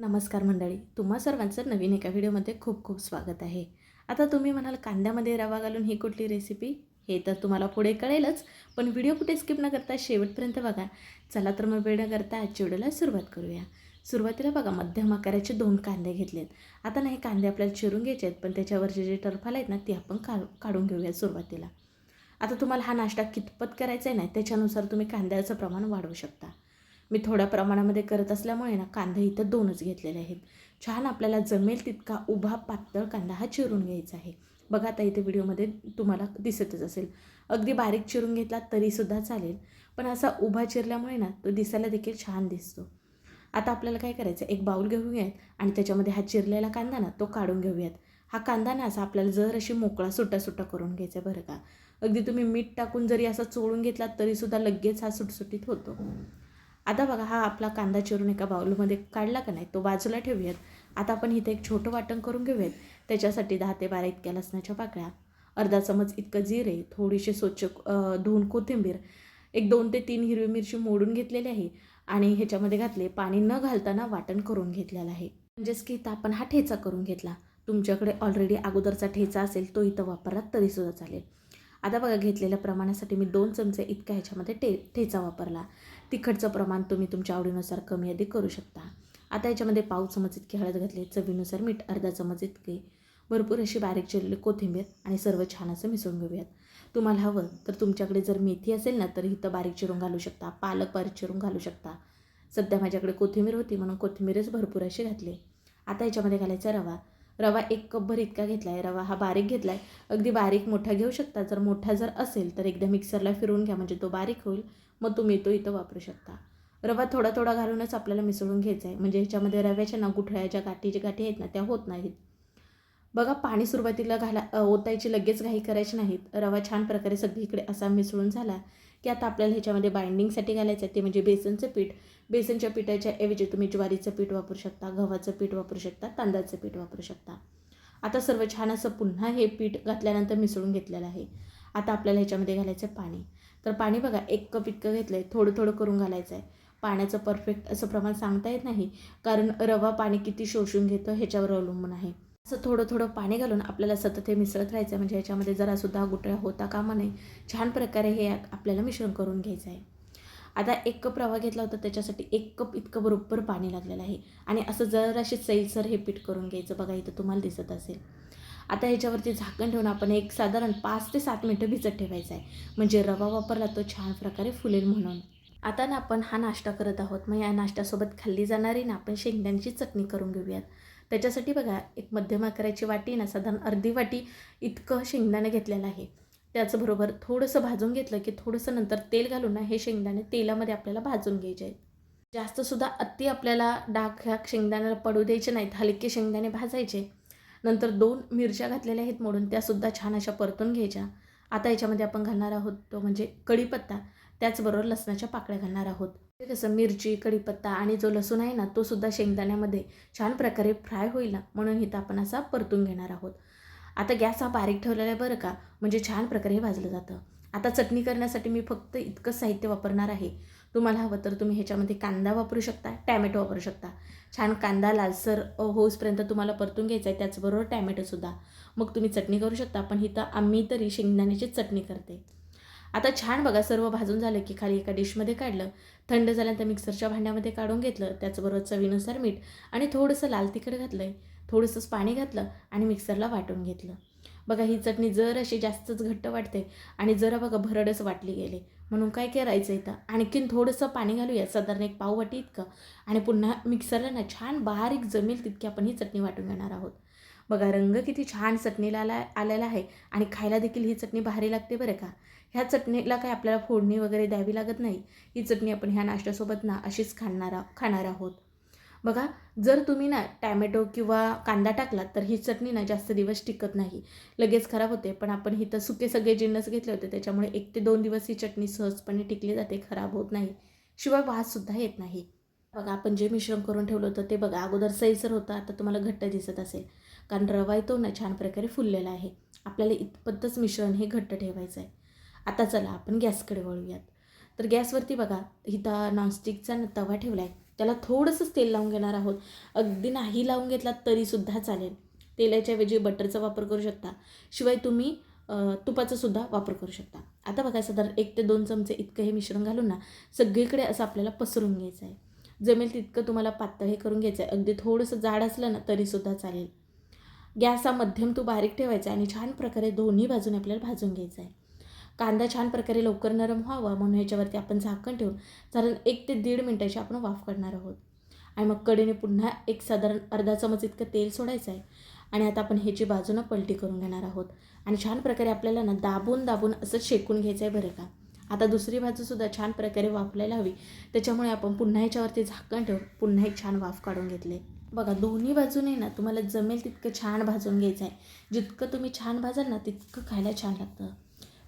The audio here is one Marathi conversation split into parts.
नमस्कार मंडळी तुम्हा सर्वांचं नवीन एका व्हिडिओमध्ये खूप खूप स्वागत आहे. आता तुम्ही म्हणाल कांद्यामध्ये रवा घालून ही कुठली रेसिपी हे तर तुम्हाला पुढे कळेलच पण व्हिडिओ कुठे स्किप न करता शेवटपर्यंत बघा. चला तर मग वेळ न करता आजच्या व्हिडिओला सुरुवात करूया. सुरुवातीला बघा मध्यम आकाराचे दोन कांदे घेतलेत. आता नाही कांदे आपल्याला चिरून घ्यायचे आहेत पण त्याच्यावरचे जे टरफाल आहेत ना ते आपण काढू काढून घेऊया सुरुवातीला. आता तुम्हाला हा नाश्ता कितपत करायचा आहे ना त्याच्यानुसार तुम्ही कांद्याचं प्रमाण वाढवू शकता. मी थोड्या प्रमाणामध्ये करत असल्यामुळे ना कांदे इथं दोनच घेतलेले आहेत. छान आपल्याला जमेल तितका उभा पातळ कांदा हा चिरून घ्यायचा आहे. बघा आता इथे व्हिडिओमध्ये तुम्हाला दिसतच असेल. अगदी बारीक चिरून घेतला तरीसुद्धा चालेल पण असा उभा चिरल्यामुळे ना तो दिसायला देखील छान दिसतो. आता आपल्याला काय करायचं एक बाऊल घेऊयात आणि त्याच्यामध्ये हा चिरलेला कांदा ना तो काढून घेऊयात. हा कांदा ना असा आपल्याला जर अशी मोकळा सुटा सुटा करून घ्यायचा बरं का. अगदी तुम्ही मीठ टाकून जरी असा चोळून घेतला तरीसुद्धा लगेच हा सुटसुटीत होतो. आता बघा हा आपला कांदा चिरून एका बाऊलमध्ये काढला का नाही तो बाजूला ठेवूयात. आता आपण इथे एक छोटं वाटण करून घेऊयात. त्याच्यासाठी दहा ते बारा इतक्या लसणाच्या पाकळ्या अर्धा चमच इतकं जिरे थोडीशी स्वच्छ धुऊन धुवून कोथिंबीर एक दोन ते तीन हिरवी मिरची मोडून घेतलेली आहे आणि ह्याच्यामध्ये घातले पाणी न घालताना वाटण करून घेतलेलं आहे. म्हणजेच की इथं आपण हा ठेचा करून घेतला. तुमच्याकडे ऑलरेडी अगोदरचा ठेचा असेल तो इथं वापरला तरीसुद्धा चालेल. आता बघा घेतलेल्या प्रमाणासाठी मी दोन चमचे इतका ह्याच्यामध्ये टे ठेचा वापरला. तिखटचं प्रमाण तुम्ही तुमच्या आवडीनुसार कमी अधिक करू शकता. आता याच्यामध्ये पाव चमच इतकी हळद घातली चवीनुसार मीठ अर्धा चमच इतके. भरपूर अशी बारीक चिरलेली कोथिंबीर आणि सर्व छान असं मिसळून घेऊयात. तुम्हाला हवं तर तुमच्याकडे जर मेथी असेल ना तर इथं बारीक चिरून घालू शकता पालक बारीक चिरून घालू शकता. सध्या माझ्याकडे कोथिंबीर होती म्हणून कोथिंबीरच भरपूर अशी घातली. आता याच्यामध्ये घालायचा रवा. रवा एक कपभर इतका घेतला आहे रवा हा बारीक घेतला आहे अगदी बारीक मोठा घेऊ शकता जर मोठा जर असेल तर एकदा मिक्सरला फिरवून घ्या म्हणजे तो बारीक होईल मग तुम्ही तो इथं वापरू शकता. रवा थोडा थोडा घालूनच आपल्याला मिसळून घ्यायचा आहे म्हणजे ह्याच्यामध्ये रव्याच्या ना गुठळ्या ज्या गाठी ज्या गाठी आहेत ना त्या होत नाहीत. बघा पाणी सुरुवातीला घाला ओतायची लगेच घाई करायची नाहीत. रवा छान प्रकारे सगळीकडे असा मिसळून झाला की आता आपल्याला ह्याच्यामध्ये बाइंडिंगसाठी घालायचं आहे ते म्हणजे बेसनचं पीठ. बेसनच्या पिठाच्या ऐवजी तुम्ही ज्वारीचं पीठ वापरू शकता गव्हाचं पीठ वापरू शकता तांदळाचं पीठ वापरू शकता. आता सर्व छान असं पुन्हा हे पीठ घातल्यानंतर मिसळून घेतलेलं आहे. आता आपल्याला ह्याच्यामध्ये घालायचं आहे पाणी. तर पाणी बघा एक कप इतकं घेतलं आहे थोडं थोडं करून घालायचं आहे. पाण्याचं परफेक्ट असं प्रमाण सांगता येत नाही कारण रवा पाणी किती शोषून घेतं ह्याच्यावर अवलंबून आहे. असं थोडं थोडं पाणी घालून आपल्याला सतत हे मिसळत राहायचं आहे. म्हणजे याच्यामध्ये जरासुद्धा गुटळ्या होता कामा नये. छान प्रकारे हे आपल्याला मिश्रण करून घ्यायचं आहे. आता एक कप रवा घेतला होता त्याच्यासाठी एक कप इतकं बरोबर पाणी लागलेलं आहे. आणि असं जराशी सैलसर हे पीठ करून घ्यायचं. बघा इथं तुम्हाला दिसत असेल. आता ह्याच्यावरती झाकण ठेवून आपण एक साधारण पाच ते सात मिनटं भिजत ठेवायचं आहे. म्हणजे रवा वापरला तो छान प्रकारे फुलेल म्हणून. आता ना आपण हा नाश्ता करत आहोत. मग या नाश्त्यासोबत खाल्ली जाणारी ना आपण शेंगदाण्याची चटणी करून घेऊयात. त्याच्यासाठी बघा एक मध्यम आकाराची वाटी ना साधारण अर्धी वाटी इतकं शेंगदाणं घेतलेलं आहे. त्याचबरोबर थोडंसं भाजून घेतलं की थोडंसं नंतर तेल घालून ना हे शेंगदाणे तेलामध्ये आपल्याला भाजून घ्यायचे आहेत. जास्तसुद्धा अति आपल्याला डाग ह्या शेंगदाण्याला पडू द्यायचे नाहीत हलके शेंगदाणे भाजायचे. नंतर दोन मिरच्या घातलेल्या आहेत मोडून त्यासुद्धा छान अशा परतून घ्यायच्या. आता याच्यामध्ये आपण घालणार आहोत तो म्हणजे कढीपत्ता. त्याचबरोबर लसणाच्या पाकळ्या घालणार आहोत. ते कसं मिरची कढीपत्ता आणि जो लसूण आहे ना तो सुद्धा शेंगदाण्यामध्ये छान प्रकारे फ्राय होईल ना म्हणून इथं आपण असा परतून घेणार आहोत. आता गॅस हा बारीक ठेवलेला आहे बरं का म्हणजे छान प्रकारे हे भाजलं जातं. आता चटणी करण्यासाठी मी फक्त इतकं साहित्य वापरणार आहे. तुम्हाला हवं तर तुम्ही ह्याच्यामध्ये कांदा वापरू शकता टॅमॅटो वापरू शकता. छान कांदा लालसर होऊसपर्यंत तुम्हाला परतून घ्यायचा आहे त्याचबरोबर टॅमॅटोसुद्धा मग तुम्ही चटणी करू शकता पण इथं आम्ही तरी शेंगदाण्याची चटणी करते. आता छान बघा सर्व भाजून झालं की खाली एका डिशमध्ये काढलं थंड झाल्यानंतर मिक्सरच्या भांड्यामध्ये काढून घेतलं त्याचबरोबर चवीनुसार मीठ आणि थोडंसं लाल तिखट घातलं आहे थोडंसंच पाणी घातलं आणि मिक्सरला वाटून घेतलं. बघा ही चटणी जर अशी जास्तच घट्ट वाटते आणि जरा बघा भरडच वाटली गेले. म्हणून काय करायचं इथं? आणखीन थोडंसं पाणी घालूया साधारण एक पाववाटी इतकं आणि पुन्हा मिक्सरला ना छान बारीक जमेल तितकी आपण ही चटणी वाटून घेणार आहोत. बघा रंग किती छान चटणीला आला आलेला आहे आणि खायला देखील ही चटणी भारी लागते बरं का. ह्या चटणीला काय आपल्याला फोडणी वगैरे द्यावी लागत नाही. ही चटणी आपण ह्या नाश्त्यासोबत ना अशीच खाणार खाणार आहोत. बघा जर तुम्ही ना टॅमॅटो किंवा कांदा टाकला तर ही चटणी ना जास्त दिवस टिकत नाही. लगेच खराब होते पण आपण इथं सुके सगळे जिन्नस घेतले होते त्याच्यामुळे एक ते दोन दिवस ही चटणी सहजपणे टिकली जाते खराब होत नाही. शिवाय वाससुद्धा येत नाही. बघा आपण जे मिश्रण करून ठेवलं होतं ते बघा अगोदर सैसर होतं आता तुम्हाला घट्ट दिसत असेल. कारण रवा येतो ना छान प्रकारे फुललेला आहे. आपल्याला इतपतच मिश्रण हे घट्ट ठेवायचं आहे आता चला आपण गॅसकडे वळूयात. तर गॅसवरती बघा इथं नॉनस्टिकचा तवा ठेवला आहे त्याला थोडंसंच तेल लावून घेणार आहोत. अगदी नाही लावून घेतला तरीसुद्धा चालेल. तेलाच्याऐवजी बटरचा वापर करू शकता. शिवाय तुम्ही तुपाचासुद्धा वापर करू शकता. आता बघा साधारण एक ते दोन चमचे इतकं हे मिश्रण घालून ना सगळीकडे असं आपल्याला पसरून घ्यायचं आहे जमेल तितकं तुम्हाला पातळ हे करून घ्यायचं आहे अगदी थोडंसं जाड असलं ना तरीसुद्धा चालेल. गॅस हा मध्यम तो बारीक ठेवायचा आणि छान प्रकारे दोन्ही बाजूने आपल्याला भाजून घ्यायचा आहे कांदा छान प्रकारे लवकर नरम व्हावा म्हणून ह्याच्यावरती आपण झाकण ठेवून साधारण एक ते दीड मिनटाची आपण वाफ काढणार आहोत. आणि मग कडेने पुन्हा एक साधारण अर्धा चमच इतकं तेल सोडायचं आहे आणि आता आपण ह्याची बाजूनं पलटी करून घेणार आहोत. आणि छान प्रकारे आपल्याला ना दाबून दाबून असं शेकून घ्यायचं आहे बरं का. आता दुसरी बाजूसुद्धा छान प्रकारे वाफलायला हवी. त्याच्यामुळे आपण पुन्हा याच्यावरती झाकण ठेवून पुन्हा एक छान वाफ काढून घेतले. बघा दोन्ही बाजूने ना तुम्हाला जमेल तितकं छान भाजून घ्यायचं आहे. जितकं तुम्ही छान भाजाल ना तितकं खायला छान लागतं.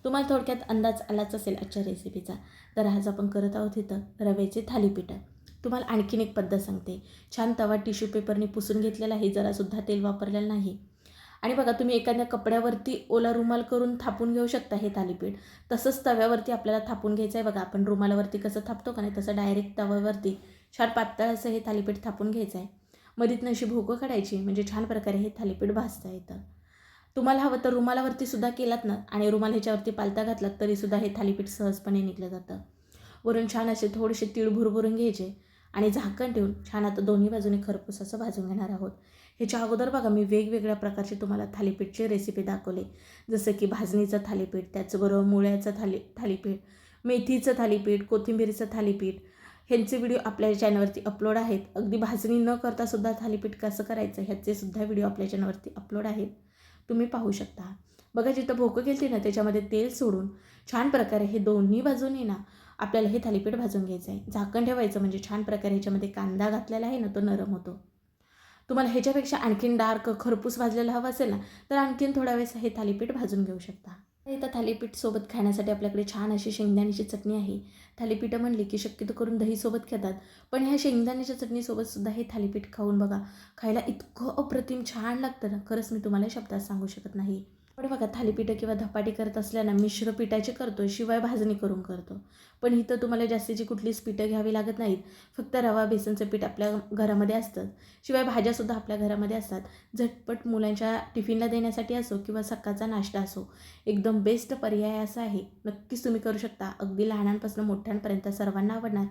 तुम्हाला थोडक्यात अंदाज आलाच असेल आजच्या रेसिपीचा तर आज आपण करत आहोत इथं रव्याचे थालीपीठं. तुम्हाला आणखीन एक पद्धत सांगते. छान तवा टिश्यू पेपरने पुसून घेतलेला आहे. जरासुद्धा तेल वापरलेलं नाही. आणि बघा तुम्ही एखाद्या कपड्यावरती ओला रुमाल करून थापून घेऊ शकता हे थालीपीठ. तसंच तव्यावरती आपल्याला थापून घ्यायचं आहे. बघा आपण रुमालावरती कसं थापतो का नाही तसं डायरेक्ट तव्यावरती छान पातळ असं हे थालीपीठ थापून घ्यायचं आहे. मधीतनं अशी भोकं काढायची म्हणजे छान प्रकारे हे थालीपीठ भाजता येतं. तुम्हाला हवं तर रुमालावरती सुद्धा केलात ना आणि रुमाल ह्याच्यावरती पालता घातलात तरीसुद्धा हे थालीपीठ सहजपणे निघलं जातं. वरून छान असे थोडेसे तीळ भुरभुरून घ्यायचे आणि झाकण ठेवून छान आता दोन्ही बाजूने खरपूस असं भाजून घेणार आहोत. ह्याच्या अगोदर बघा मी वेगवेगळ्या प्रकारचे तुम्हाला थालीपीठचे रेसिपी दाखवले. जसं की भाजणीचं थालीपीठ त्याचबरोबर मुळ्याचं थाली थालीपीठ मेथीचं थालीपीठ कोथिंबीरीचं थालीपीठ. ह्यांचे व्हिडिओ आपल्या चॅनलवरती अपलोड आहेत. अगदी भाजणी न करता सुद्धा थालीपीठ कसं करायचं ह्याचे सुद्धा व्हिडिओ आपल्या चॅनलवरती अपलोड आहेत. तुम्ही पाहू शकता. बघा जिथं भोकं गेलते ना त्याच्यामध्ये तेल सोडून छान प्रकारे हे दोन्ही बाजूने ना आपल्याला हे थालीपीठ भाजून घ्यायचं आहे झाकण ठेवायचं म्हणजे छान प्रकारे ह्याच्यामध्ये कांदा घातलेला आहे ना तो नरम होतो. तुम्हाला ह्याच्यापेक्षा आणखीन डार्क खरपूस भाजलेला हवं असेल ना तर आणखीन थोडा वेळेस हे थालीपीठ भाजून घेऊ शकता. इथं थालीपीठ सोबत खाण्यासाठी आपल्याकडे छान अशी शेंगदाण्याची चटणी आहे. थालीपीठं म्हणली की शक्यतो करून दहीसोबत खातात पण ह्या शेंगदाण्याच्या चटणीसोबत सुद्धा हे थालीपीठ खाऊन बघा खायला इतकं अप्रतिम छान लागतं ना. खरंच मी तुम्हाला शब्दात सांगू शकत नाही. पण बघा थालीपीठं किंवा धपाटी करत असल्यानं मिश्र पिठाची करतो शिवाय भाजणी करून करतो. पण इथं तुम्हाला जास्तीची कुठलीच पिठं घ्यावी लागत नाहीत. फक्त रवा बेसनचं पीठ आपल्या घरामध्ये असतं. शिवाय भाज्यासुद्धा आपल्या घरामध्ये असतात. झटपट मुलांच्या टिफिनला देण्यासाठी असो किंवा सकाळचा नाश्ता असो एकदम बेस्ट पर्याय असा आहे. नक्कीच तुम्ही करू शकता. अगदी लहानांपासून मोठ्यांपर्यंत सर्वांना आवडणार.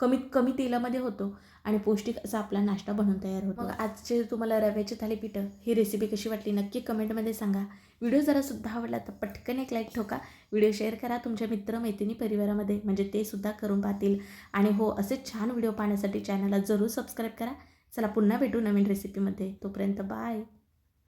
कमीत कमी तेलामध्ये होतो आणि पौष्टिक असा आपला नाश्ता बनवून तयार होतो. मग आजचे तुम्हाला रव्याचे थालीपीठं ही रेसिपी कशी वाटली नक्की कमेंटमध्ये सांगा. व्हिडिओ जरासुद्धा आवडला तर पटकन एक लाईक ठोका. व्हिडिओ शेअर करा तुमच्या मित्रमैत्रिणी परिवारामध्ये म्हणजे ते सुद्धा करून पाहतील. आणि हो असे छान व्हिडिओ पाहण्यासाठी चॅनलला जरूर सबस्क्राईब करा. चला पुन्हा भेटू नवीन रेसिपीमध्ये तोपर्यंत बाय